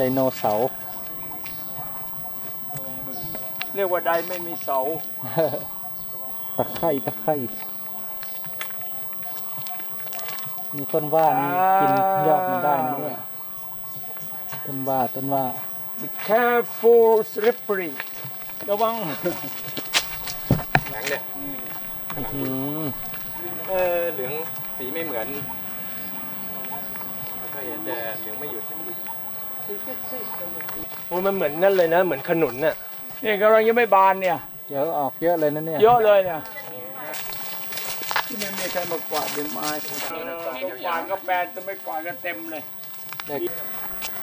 ไดโนเสาร์เรียกว่าใดไม่มีเสา ตะไคร่ตะไคร่มีต้นว่านี่กินยอดมันได้นะเนี่ยต้นว่าต้นว่า Be careful slippery ระวังหนังเนี่ยอืมเออเหลืองสีไม่เหมือนแล้วก็เห็นแต่เหลืองไม่หยุด โอ้มันเหมือนนั่นเลยนะ เหมือนขนุนน่ะนี่กำลังยังไม่บานเนี่ยเยอะออกเยอะเลยนะเนี่ยเยอะเลยเนี่ยที่ไม่มีใครมากวาดเป็นไม้ต้องกวาดก็แปลนจะไม่กวาดก็เต็มเลย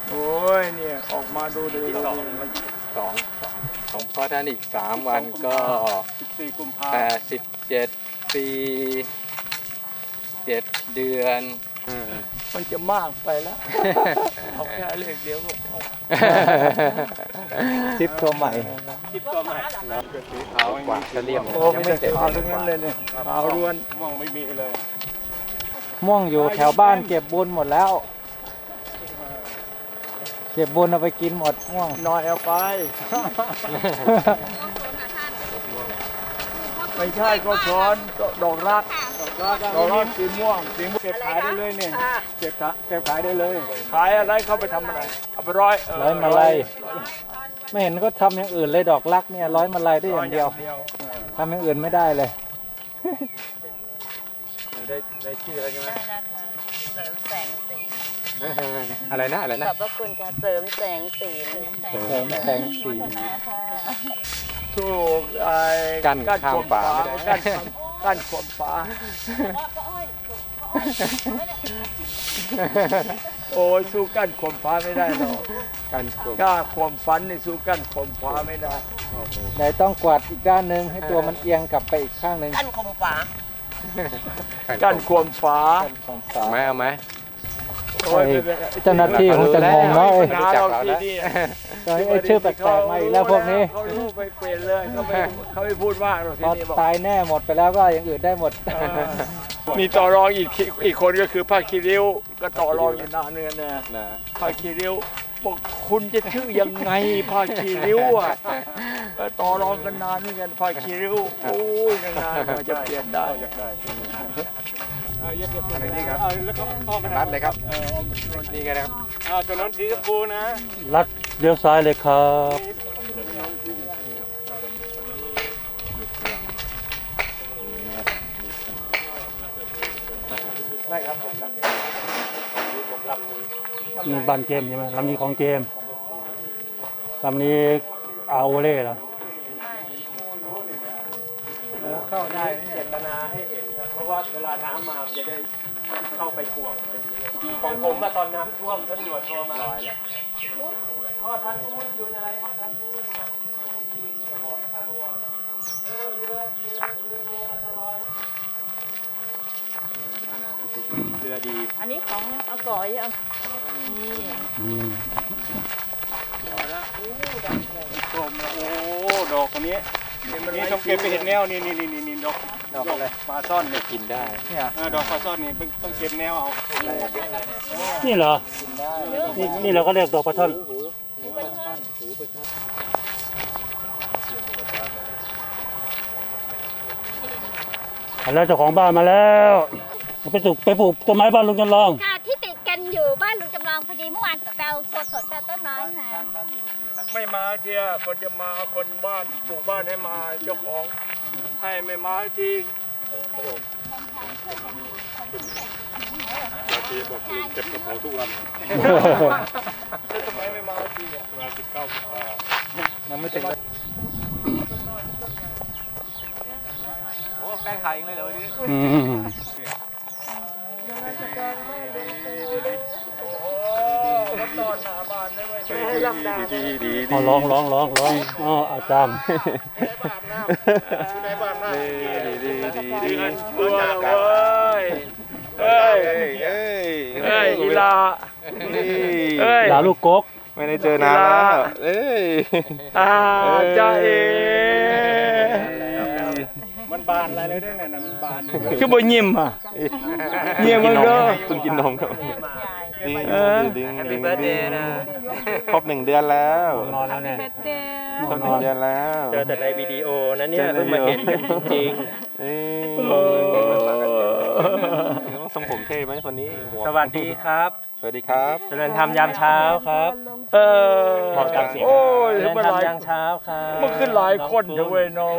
โอ้ยเนี่ยออกมาดูดูดูดูสองสองสองเพราะท่านอีกสามวันก็สี่กุมภาแปดสิบเจ็ดปีเจ็ดเดือน มันจะมากไปแล้ว เอาแค่เลขเดียวก็พอทริปตัวใหม่คิดตัวใหม่สีขาวกว่าจะเลี่ยมโอ้ไม่ใช่ขาวทั้งนั้นเลยเนี่ยขาวล้วนม่วงไม่มีเลย ม่วงอยู่แถวบ้านเก็บบุญหมดแล้ว เก็บบุญเอาไปกินหมดม่วงน้อยเอาไปไม่ใช่ก็ช้อนก็ดอกรัก ดอกรักสีม่วงสีม่วงเก็บขายได้เลยเนี่ยเก็บขายเก็บขายได้เลย ขายอะไรเข้าไปทำอะไรเอาไปร้อยเร้อยมาลัยไม่เห็นก็ทำอย่างอื่นเลยดอกลักเนี่ยร้อยมาลัยได้อย่างเดียวทำอย่างอื่นไม่ได้เลยได้ได้ชื่อแล้วใช่ไหมได้แล้วค่ะเสริมแสงสีอะไรนะอะไรขนะอบพระคุณค่ะเสริมแสงสีแสงเสริมแสงสีค่ะถูกไอ้กั้นข้ามป่าไม่ได้ กั้นกั้นขวมฟ้า โอ้ยสู้กั้นขวมฟ้าไม่ได้หรอกการกลุ่มกล้าขวมฟันนี่สู้กั้นขวมฟ้าไม่ได้ ไหนต้องกวาดอีกด้านหนึ่งให้ตัวมันเอียงกลับไปอีกข้างหนึ่งกันคมฝากั้นขวมฟ้า ของเอาฝาไหมเอาไหม โอ้ยไม่เป็นไรเจ้าหน้าที่คงจะงงเนาะเอ้ยปัญหาเราที่นี่ไอ้ชื่อแปลกๆมาอีกแล้วพวกนี้เขารู้ไปเปลี่ยนเลยเขาไม่เขาไม่พูดมากหรอกพที่อนี่บอกตายแน่หมดไปแล้วก็อย่างอื่นได้หมด มีต่อรองอีกทีอีกคนก็คือผ้าคีริ้วก็ต่อรองอยู่นานเนือนนะ นะผ้าคีริ้วบอกคุณจะชื่อยังไงผ้าคีริ้วอะก็ต่อรองกันนานเหมือนกันผ้าคีริ้วโอ้ยนานๆกว่าจะเปลี่ยนได้ อันนี้ครับรัดเลยครับนี่กันนะครับอ่าตัวนั้นสีชมพูนะลัดเลี้ยวซ้ายเลยครับนี่บ้านเกมใช่ไหมลำนี้ของเกมลำนี้อาโอเล่เหรอเข้าได้เจตนาให้เห็นครับ เพราะว่าเวลาน้ำมามันจะได้เข้าไปถ่วงของผมอะตอนน้ำท่วมท่านหยวนโทรมาลอยเลยเรือดี อันนี้ของอากอยอะนี่อืมกลมโอ้ดอกคนนี้ นี่ต้องเก็บไปเห็นแนวนี่นี่นี่นี่ดอกดอกอะไรปลาซ่อนนี่กินได้เออดอกปลาซ่อนนี่ต้องเก็บแนวเอานี่เหรอนี่นี่เราก็เรียกดอกปลาช่อนแล้วเจ้าของบ้านมาแล้วเอาไปปลูกไปปลูกต้นไม้บ้านลุงจันลอง ไม่มาเทียคนจะมาคนบ้านปลูกบ้านให้มาเจ้าของให้ไม่มาทีเก็บกระเป๋าทุกวันแล้วทำไมไม่มาทีอะวันสิบเก้าสิบห้ายังไม่ถึงโอ้แป้งขายเองเลยเหรอวันนี้อืมโอ้เขาต อนหน้าบ้านได้ไหมให้ลำดาดีดีเอาร้องร้องร้องร้องอ๋ออาจารย์ในบ้านหน้าดีดีดีดีดีดีกันตัวเว้ยเอ้ยเอ้ยเอ้ยเอ้ยอีลานี่เอ้ยลาลูกกกไม่ได้เจอนานแล้วเอ้ยอาจ้าเอมันบานอะไรเลยได้ไงนะมันบาน คือบ่ยิ้มอะยิ้มมันเด้อเพิ่งกินนมครับ แกดิ้งเออดิ้งแฮปดิ้ปี้งเบิร์ดเดดิ้งย์นะครบหนึ่งเดือนแล้วนอนแล้วเนี่ยครบหนึ่งเดือนแล้วเจอแต่ในวิดีโอนะเนี่ยเจอในเพิ่งมาเห็นกันจริงเอ้ยโอ้ทรงผมเท่ไหมคนนี้หมวกๆสวัสดีครับ สวัสดีครับเจริญธรรมยามเช้าครับ เออมองตามเสียงโอ้ยเจริเห็นญมาธรหรมลายยามเช้าครับมันขึ้นหลายคนเถอะเว้ยน้อง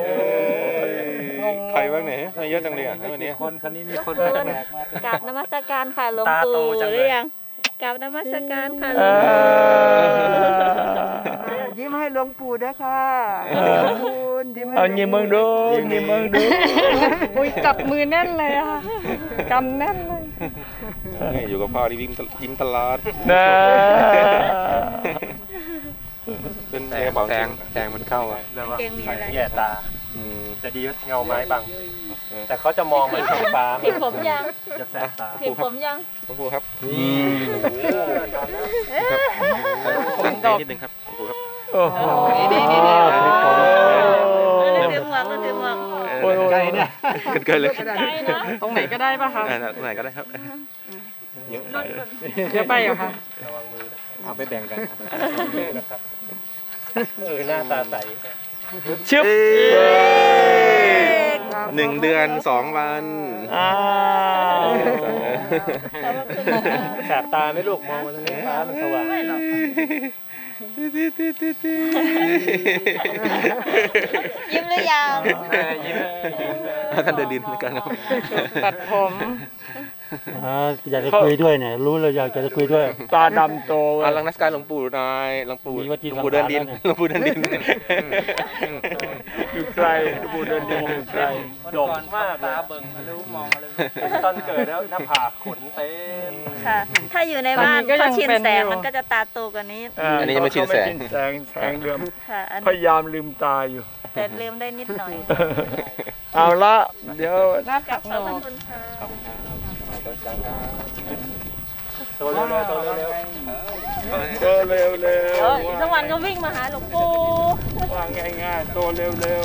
ใครบ้างเนี่ยเยอะจังเลยอะวันนี้คนคนนี้มีคนเออแปลกๆมากราบนมัสการค่ะหลวงตาปู่โตจังหเลยรือยัง กราบนมัสการค่ะหลเอวงปู่อยิ้มให้หลวงปู่ด้วยค่ะเออขอบคุณยิ้มให้เอายิ้มมึงดูยิ้มมึงดูอุ้ยจับมือแน่นเลยอะค่ะกำแน่นเลย นี่อยู่กับพ่อที่ยิ้มยิ้มตลอดนะเป็นแสในกงระเป๋าแสงแสงมันเข้าอะแล้วว่าเก่งมีอะไรแย่ตา อืมจะดีเงาไม้บัง แต่เขาจะมองเหมือนสีฟ้าผิดผมยังจะแสบตาผิดผมยังหลวงปู่ครับนี่ครับนิดนึงครับหลวงปู่ครับโอ้โหนี่นี่นี่นี่เถือหมวกก็ถือหมวกโอ้ยไกลเนี่ยเกินเลยใช่นะตรงไหนก็ได้ป่ะคะอ่าตรงไหนก็ได้ครับเยอะไปเดี๋ยวไปเหรอคะเอาไปแบ่งกันเออหน้าตาใสชึบ หนึ่งเดือนสองวันอ่าแสบตาไหมลูกมองมาทางนี้ฟ้ามันสว่างยิ้มหรือยังยิ้ม ท่านเดินดินกันครับ ตัดผม อ่าอยากจะคุยด้วยเนี่ยรู้เลยอยากจะคุยด้วย ตาดำโตเว้อ่ายลังนักการหลวงปู่หน่อยหลวงปู่มีวัตถุหลวงปู่เดินดินสังขารหลวงปู่เดินดิน อยู่ไกลหลวงปู่เดินดินอยู่ไกลโด่งมากเลยตอนเกิดแล้วหน้าผากขนเต็มค่ะ ถ้าอยู่ในบ้านอันนี้ก็ยัเขางชินเป็นแสงอยู่ มันก็จะตาโตกว่านี้อันนี้ยังไม่ชินแสง เขาไม่ชินแสงแสงเดือมค่ะ อันพยายามลืมตาอยู่ แต่เลืมได้นิดหน่อยเอาละ เดี๋ยวหน้าผักขโหนอบกคุณค่ะ โตเร็วๆโตเร็วโตเร็วเร็วเอออีกสักวันก็วิ่งมาหาหลวงปู่ว่าง่ายๆโตเร็วเร็ว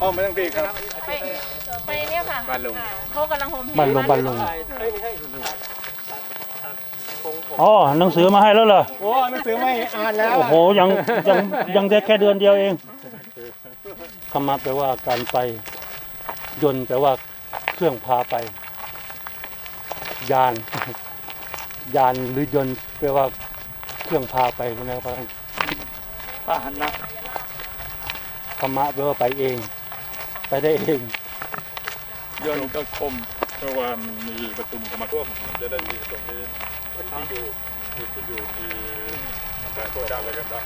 อ๋อไม่ต้องตีครับไปไปเนี่ยค่ะบ้านลุงเขากำลังโฮมบันลงบันลงอ๋อหนังสือมาให้แล้วเหรอโอ้หนังสือไม่อ่านแล้วโอ้โหยังยังยังได้แค่เดือนเดียวเองคำมาแปลว่าการไปยนต์แปลว่าเครื่องพาไป ยาน ยานหรือยนต์แปลว่าเครื่องพาไปนะครับพาหนะธรรมะแปลว่าไปเอง ไปได้เองยนต์ก็คมเพราะว่ามันมีประชุมเข้ามาร่วมมันจะได้มีตรงนี้ที่อยู่มีที่อยู่มีการโคจรอะไรกันได้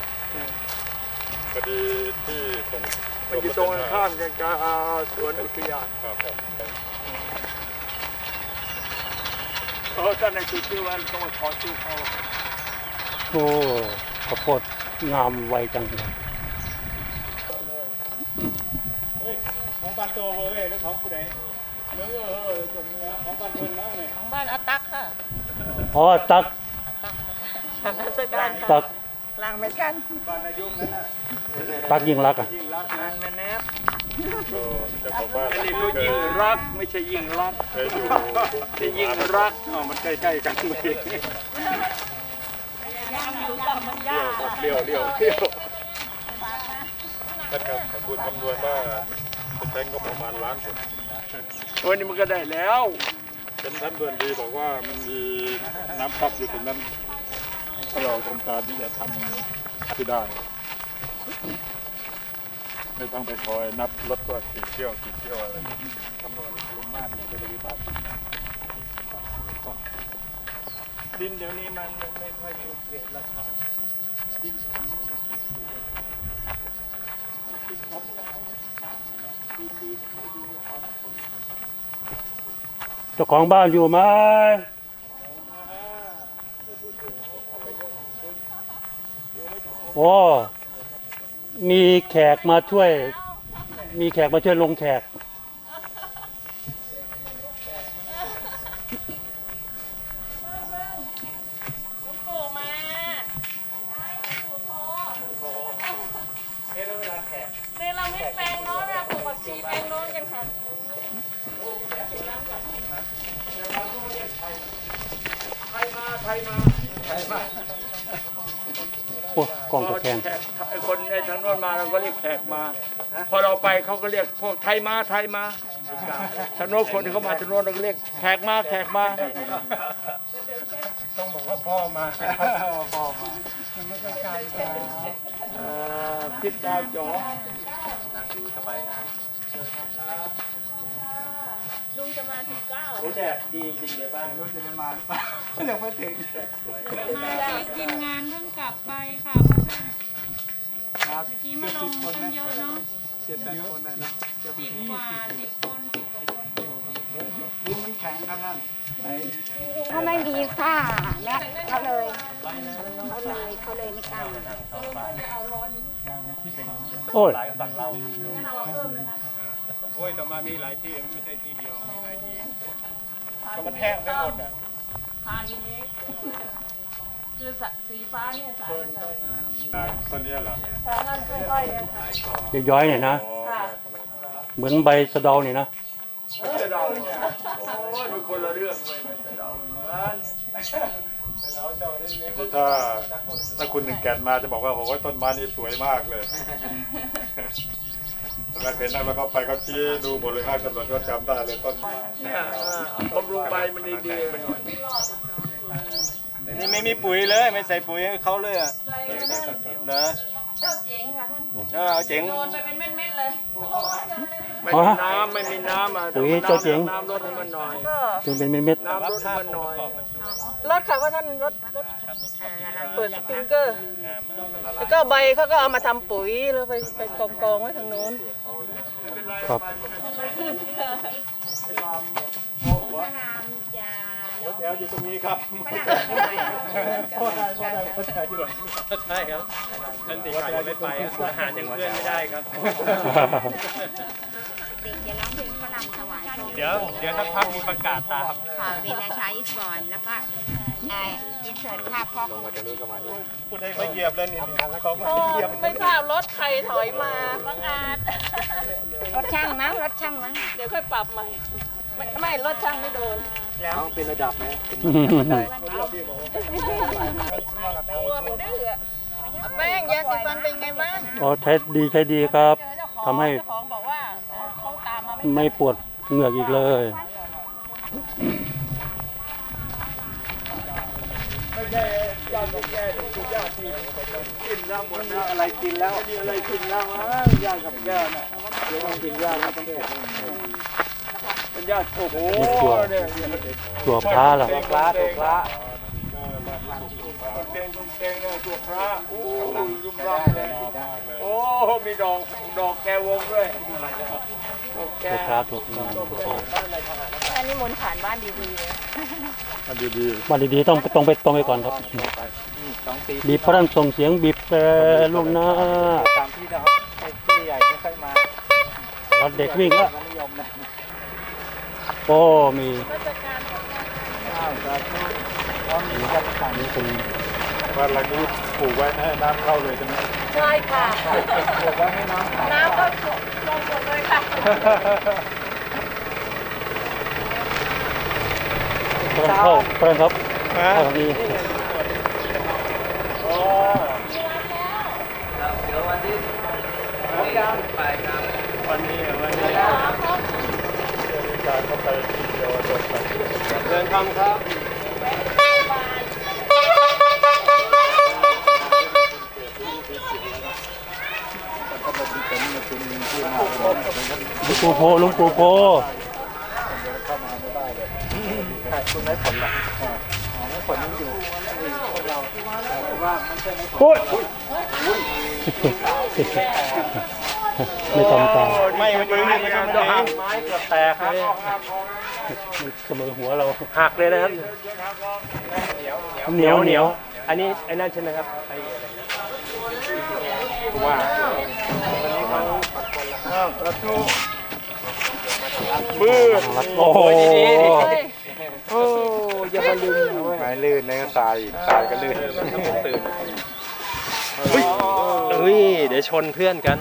พอดีที่ตรงมันอยู่ตรงข้ามกันกับอ่าสวนอุทยานครับ เออท่านในคือชื่อว่าต้องมาขอชื่อเขาโอ้ข้าวโพดงามไวจังเลยของบ้านโตเว้ยแล้วของผู้ใดเนื้อเออส่วนเนื้อของบ้านเพิ่นนะเนี่ยของบ้านอาตักค่ะอ๋อตักนมัสการค่ะตักล้างไม่กันน่ะตักยิงรักอะยิงรักอะ เจ้าของบ้านนี่ก็ยิ่งรักไม่ใช่ยิ่งรักเคยอยู่จะยิ่งรักอ๋อมันใกล้ๆกันเลยเลี้ยวเลี้ยวเลี้ยวท่านครับขอบคุณคำนวณว่าจะใช้งบประมาณล้านเศษโอ้ยนี่มันก็ได้แล้วเป็นท่านเดือนดีบอกว่ามันมีน้ำพักอยู่ตรงนั้นเราทำการที่จะทำที่ได้ ไม่ต้องไปคอยนับรถว่ากี่เที่ยวกี่เที่ยวอะไรคำนวณรวมมากเนี่ยจะปริมาณดินเดี๋ยวนี้มันไม่ค่อยมีเกรดราคาดินเจ้าของบ้านอยู่ไหมโอ้ มีแขกมาช่วย มีแขกมาช่วยลงแขก เนี่ยเราไม่แปลงโน้นนะปลูกผักชีแปลงโน้นกันค่ะ ใครมาใครมา โอ้กล้องตะแคง แขกไอ้คนไอ้ทางโน้นมาเราก็เรียกแขกมา พอเราไปเขาก็เรียกพ วกไทยมาไทยมาทางโน้นคนที่เขามาทางโน้นเราก็เรียกแขกมาแขกมาต้องบอกว่าพ่อมาพ่อมาไม่ก็การเอ่อคิดดาวจ๋อลุงจะมาถึงเก้าโอ้แดดดีจริงเลยบ้านรู้จะมาหรือเปล่ายังไม่ถึงมาทีมงานเพิ่งกลับไปค่ะครับเมื่อกี้มาลงกันเยอะเนาะเจ็ดแปดคนได้นะ สิบกว่าสิบคนสิบกว่าคนดินมันแข็งทั้งนั้นไหนเขาไม่มีค่าและเขาเลยเขาเลยเขาเลยไม่กล้ามาโอ้ยโอ้ยแต่มามีหลายที่ไม่ใช่ที่เดียวมีหลายที่ก็มันแห้งไปหมดอะทานนี้คือสีฟ้าเนี่ยสายต้นนี้เหรอทางนั้นค่อยๆเนี่ยค่ะย้อยๆหน่อยนะ เหมือนใบสะเดาเนี่ยนะจะเดาเนี่ยโอ้ยเป็นคนละเรื่องเลยไม่จะเดาเหมือนนี่ถ้าถ้าคุณหนึ่งแก่นมาจะบอกว่าโอ้ยต้นไม้นี่สวยมากเลยตอนแรกเห็นนั่งแล้วก็ไปก็ชี้ดูหมดเลยข้างถนนก็จำได้เลยต้นไม้เนี่ยบำรุงใบมันดีๆไปหน่อยนี่ไม่มีปุ๋ยเลยไม่ใส่ปุ๋ยให้เขาเลยอะนะเจ้าเจ๋งค่ะท่านเออเอาเจ๋งโดนไปเป็นเม็ดๆเลย ไม่มีน้ำไม่มีน้ำอะปุ๋ยเจ้าเจ๋ง น้ำลดให้มันหน่อยจนเป็นเม็ดน้ำลดให้มันหน่อยรถค่ะว่าท่านรถรถเปิดสปริงเกอร์ แล้วก็ใบเขาก็เอามาทำปุ๋ยแล้วไปไปกองกองๆไว้ทางโน้น ๆครับพระรามจะแถวอยู่ตรงนี้ครับพระรามจะไปโคตรได้โคตรได้โคตรได้ที่หลังใช่ครับท่านตีไข่ยังไม่ไปอะอาหารยังเพื่อนไม่ได้ครับ เด็กจะร้องเพลงพระรามถวายพระเดี๋ยวเดี๋ยวสักพักมีประกาศตามค่ะเวลาใช้ก่อนแล้วก็เอ่ออินเสิร์ตภาพพ่อครูพูดให้เขาเหยียบแล้วนี่เขาไม่โอ้เหยียบไม่ทราบรถใครถอยมาบังอาจรถช่างมั้งรถช่างมั้งเดี๋ยวค่อยปรับใหม่ ไม่ไม่รถช่างไม่โดน ต้องเป็นระดับไหมกลัวมันดื้ออะแป้งยาสีฟันเป็นไงบ้างอ๋อใช้ดีใช้ดีครับเจอเจ้าของทำให้เจ้าของบอกว่าเอ่อเขาตามมาไม่ไม่ปวดเหงือกอีกเลยไม่ใช่ญาติกับแก่คือญาติที่กินแล้วหมดนะอะไรกินแล้วมีอะไรกินแล้วอะญาติกับแก่น่ะเดี๋ยวต้องกินญาติกับแก่ เป็นญาติโอ้โหเนี่ยตัวพระล่ะตัวพระตัวพระเตงเตงเนี่ยตัวพระโอ้ยุบรับเลยโอ้มีดอกดอกแกวงด้วยดอกแกตัวพระตัวพระอันนี้มนต์ผ่านบ้านดีๆเลยอันดีมาดีๆต้องตรงไปตรงไปก่อนครับสองปีบีบพระดันส่งเสียงบีบแต่ลูกหน้าตามที่นะครับไอ้ที่ใหญ่ไม่ค่อยมาเราเด็กวิ่งแล้ว มันนิยมนะโอ้มีข้าวสาธุพร้อมมีกันต่างนี่เป็นๆบ้านหลังนี้ปลูกไว้ไม่ให้น้ำเข้าเลยใช่ไหมใช่ค่ะ ปลูกไว้ให้น้องขายน้ำก็ลงหมดเลยค่ะพระดันเข้าพระดันครับเข้าทางนี้วันนี้วันนี้ การเข้าไปที่เดียวโดนไปเดินทำครับลวงปู่โพลวงปู่โพใช่คุณไม่ผลหรอกอ๋อไม่ผลยังอยู่พวกเราแต่ว่าม่ใช่ไม่ผลโอ้ยไม่ทำตา ไม่มันมือมันจะหักไม้เกือบแตกเลยเสมอหัวเราหักเลยนะครับเหนียวเหนียวอันนี้ไอ้นั่นใช่ไหมครับไอ้อะไรนะว่าอ้าวประตูมืดโอ้โหโอ้อย่ามาลืมนไม้ลื่นแล้วก็ทรายอีกทรายก็ลื่นตื่นเฮ้ยเฮ้ยเดี๋ยวชนเพื่อนกัน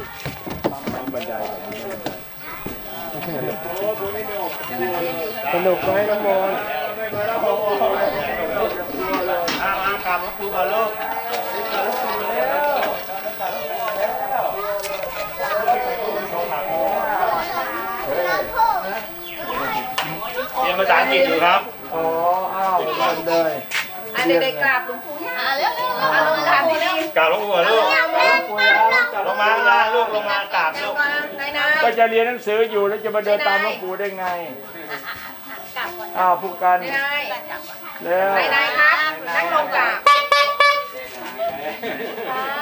สนุกไหมน้องโมนครูก่อนลูกเรียนภาษาอังกฤษอยู่ครับ อ๋อ อ้าวเริ่มเลยอันเด็กๆกราบหลวงปู่ย่าเร็วๆมาลงกราบนี่เร็วกล่าวหลวงปู่ก่อนลูกลงมาข้าง ล่างลูกลงมากราบลูกนายนายก็จะเรียนหนังสืออยู่แล้วจะมาเดินตามหลวงปู่ได้ไงอ้าวผู้กันนายแล้วนายนายครับนั่งลงกราบ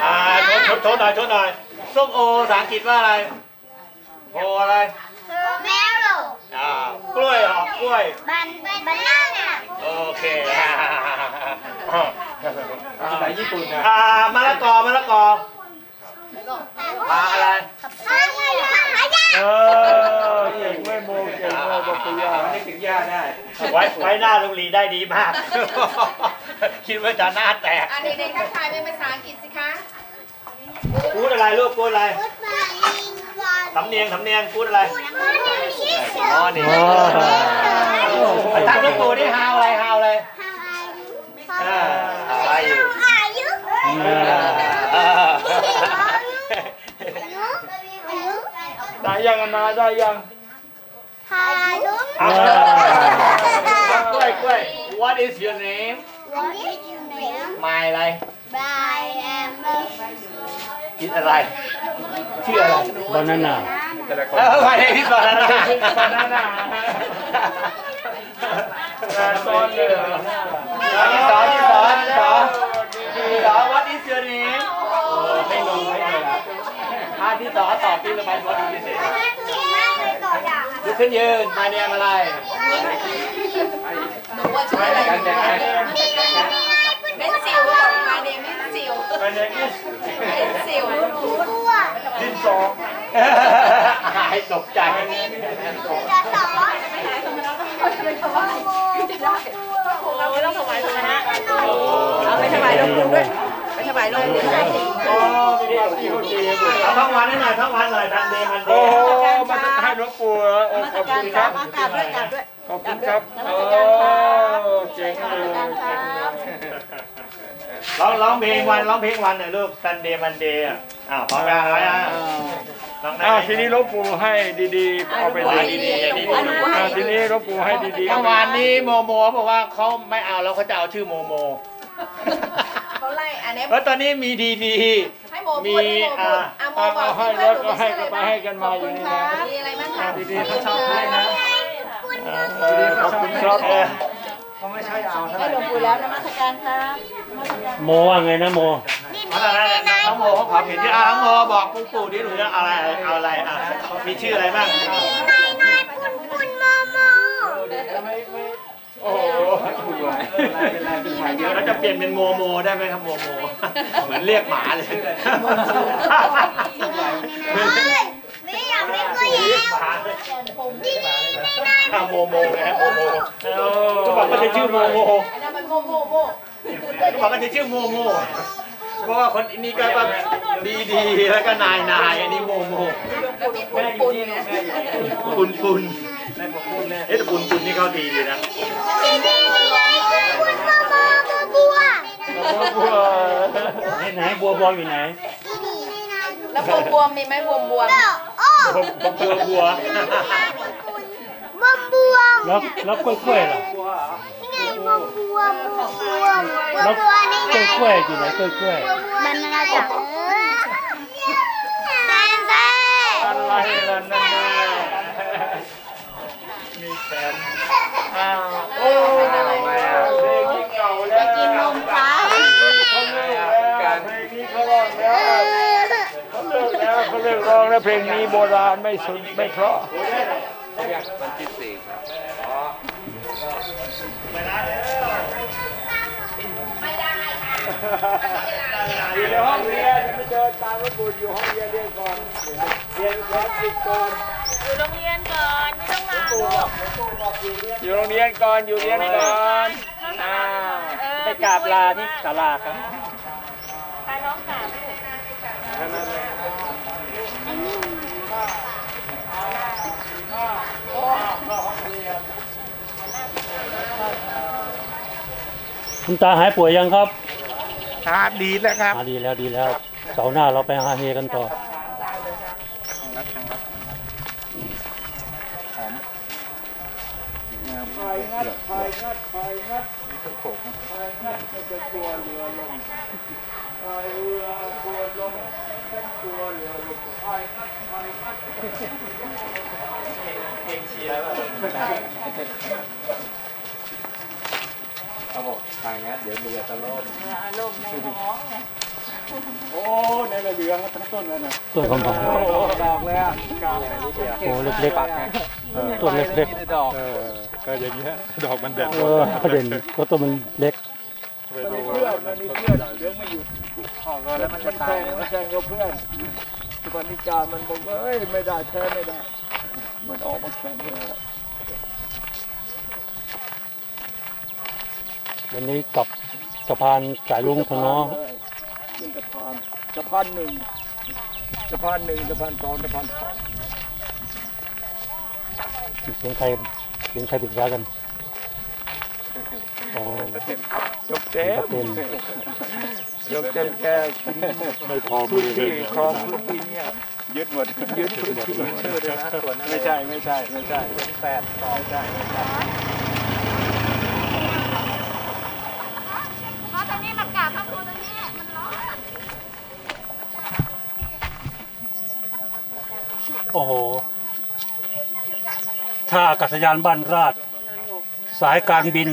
อ่าโชว์โชว์โชว์หน่อยโชว์หน่อยส้มโอภาษาอังกฤษว่าอะไรโออะไรแมวอ่ากล้วยหอกกล้วยบันบันน่าเนี่ยโอเคภาษาญี่ปุ่นนะอ่ามะละกอมะละกอ ปลาอะไรหายาหายาเออเก่งไม่โมเก่งไม่บอกปุยานึกถึงย่าได้ไว้ไว้หน้าลุงลีได้ดีมาก คิดว่าจะหน้าแตก อันเด็กๆทักทายเป็นภาษาอังกฤษสิคะพูดอะไรลูกพูดอะไรพุทธาลิงวันสำเนียงสำเนียงพูดอะไรพุทธาลิงชิสอ๋อนี่อ๋อตั้งหลวงปู่นี่ฮาวอะไรฮาวอะไรอ่าอะไรอยู่อายุอ่าอายุ ได้ยังอะนาได้ยังอายุอ่ากล้วยกล้วย What is your name What is your name? My อะไร I am คิดอะไรชื่ออะไรบานาน่าเออไม่ได้ที่บานาน่าบานาน่าสอนเลยสอนสอนสอนสอน What is your name ไม่รู้ไม่รู้อ่าที่สอนตอบที่ระบาย What is your name ลุก ขึ้นยืน My name อะไรหนูว่าชื่ออะไรเป็นสิวบอกมาเนี่ยเป็นสิว My name is เป็นสิวดินสอหายตกใจเราไม่ต้องถวายพระนะเอาไปถวายหลวงปู่ด้วยไป ถวายหลวงปู่ด้วยโอ้มีความที่เขาดีเอาทั้งวันให้หน่อยทั้งวันหน่อยทันเดย์มันเดโอ้ยมาให้หลวงปู่เออขอบคุณครับ มากราบด้วยกราบด้วยขอบคุณครับโอ้เจ๋งเลยร้องร้องเพลงวันร้องเพลงวันหน่อยลูกทันเดย์มันเดย์อะอ้าวพร้อมกันแล้วอะร้องได้อ้าวไหมทีนี้หลวงปู่ให้ดีๆ เอาไปเลยดีๆอ่าทีนี้หลวงปู่ให้ดีๆเมื่อวานนี้โมโมบอกว่าเขาไม่เอาแล้วเขาจะเอาชื่อโมโม เขาไล่อันนี้แล้วตอนนี้มีดีดีให้โมมีพูดให้โมพูดอ่าอะโมเอาบอกเอาให้ที่แล้วเพื่ก็อนให้หนูกันไปมีให้กันมาขอบอคุยู่ณนี่ครันะบมีอะไรบ้างคะดีๆเขาชอบให้นะเออขอบคุณครับเออเขาไม่ใช่เอาเท่าไหให้ร่หลวงปู่แล้วนมัสการครับโมว่าไงนะโมเอาละไรน้องโมเขาขอผิดที่อะน้องโมบอกปู่ปู่ดิหนูจะเอาอะไรเอาอะไรอะมีชื่ออะไรบ้างโอ้โห เดี๋ยวเราจะเปลี่ยนเป็นโมโมได้ไหมครับโมโม เหมือนเรียกหมาเลยไม่อยากไม่ก็แย่เรียกหมาเลยอะโมโมไงฮะโมโมก็บอกว่าจะชื่อโมโมอันนั้นมันโมโมโมก็บอกว่าจะชื่อโมโม เพราะว่าคนนี้ก็แบบดีดีๆแล้วก็นายนายอันนี้โมโมแล้วมีปุ่นปุ่นเนี่ยปุนปุนเอ๊ะแต่ปุนปุนนี่เขาดีดีนะคุณมามาบัว บัวไหนไหนบัวบอลอยู่ไหนแล้วบวมบวมมีไหมบวมบวมโอ้ผมบัวบัวบวมบวมแล้วแล้วกล้วยกล้วยล่ะนี่ไงบวมบวมบวมบวมบวแล้วมบวมนี่กไงล้วยกล้วยอยู่ไหนกล้วยกล้วยมันน่าจะแซนแซ่อะไรล่ะนั่นน่ะมีแขนอ้าวโอ้ยเพลงนี้เก่าแล้วกินนมฟ้าเขาเลิกแล้วเพลงนี้เขาร้องแล้วเขาเลิ กแล้วเขาเลิกร้องแล้วเพลงนี้โบราณไม่สุดไม่เพราะอยู่ในห้องเรียนไม่เดินตามหลวงปู่อยู่ห้องเรียนเรียนก่อนเรียนคลาสสิกก่อนอยู่โรงเรียนก่อนไม่ต้องมาลูกอยู่โรงเรียนก่อนอยู่เรียนก่อนอ่าไปกราบลาที่ศาลาครับพาน้องกลับ คุณตาหายป่วยยังครับยอ่าดีแล้วครับหาดีแล้วดีแล้วเสาร์หน้าเราไปหาเฮกันต่อพายงัดพายงัดพายงัดพายงัดไม่จะกลัวเรือลงพายเรือกลัวลงฉันกลัวเรือลงพายงัดพายงัดเขาบอกทางนี้เดี๋ยวเรือจะล่มลมในท้องไงโอ้ในเรือทั้งต้นเลยนะต้นคำพันโอ้ดอกเลยอะโอ้เล็กๆต้นเล็กดอกเออก็อย่างเงี้ยดอกมันเด่นๆเออประเด็นก็ต้นมันเล็กไปมันดูมีเพื่อนมันมีเพื่อนเลี้ยงไม่อยู่ออกเลยแล้วมันมัจะนตาแข่ยงมันแข่งกับเพื่อนทุกวันนี้การมันบอกว่าเอ้ยไม่ได้แท้ไม่ได้ มันออกมาแข่งเลย วันนี้กลับสะพานสายลุงพน้องขึ้นสะพานสะพานหนึ่งสะพานหนึ่งสะพานสองสะพานสองเสียงใครเสียงใครปรึกษากันอ๋อจบเต็มเต็มจบเต็มแกกินไม่พอมืพื้อนเลยที่ครองพื้นที่เนี่ยยึดหมดยึดพื้นที่ชื่อด้วยนะส่วนนั้นไม่ใช่ไม่ใช่ไม่ใช่แปดสองไม่ใช่ไม่ใช่ เพราะตอนนี้มากราบพระครูตรงนี้มันร้อน โอ้โห ท่าอากาศยานบ้านราช สายการบิน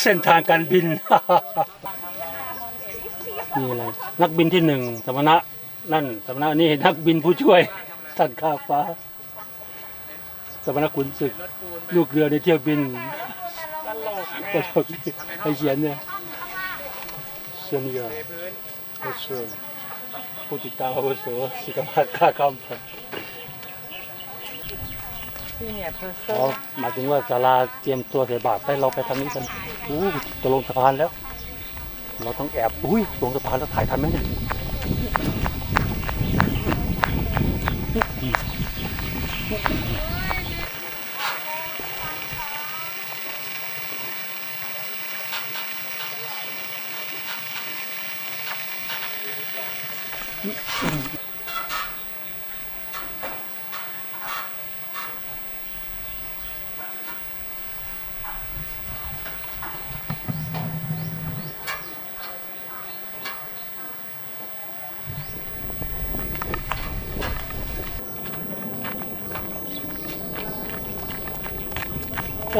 เส้นทางการบิน นี่อะไรนักบินที่หนึ่งสมณะนั่นสมณะนี่นักบินผู้ช่วยท่านข้าฟ้า สมณะขุนศึก ลูกเรือในเที่ยวบินตลกไอเขียนเนี่ยเชียนเรือโอเชอร์ผู้ติดตามอาวุโสสิกมาศข้าคำพัน ที่เนี่ยเพอร์เซออ๋อร์หมายถึงว่าศาลาเตรียมตัวใส่บาตรไปเราไปทางนี้กันอู้จะลงสะพานแล้ว เราต้องแอบอุ้ยลงสะพานแล้วถ่ายทันไหมเนี่ย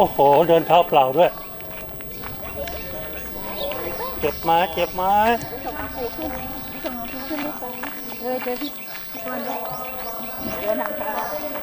อ้โห เดินเท้าเปล่าด้วย เจ็บไม้เจ็บไมเออเจอพี่พี่คนด้วยเดินทางค่ะ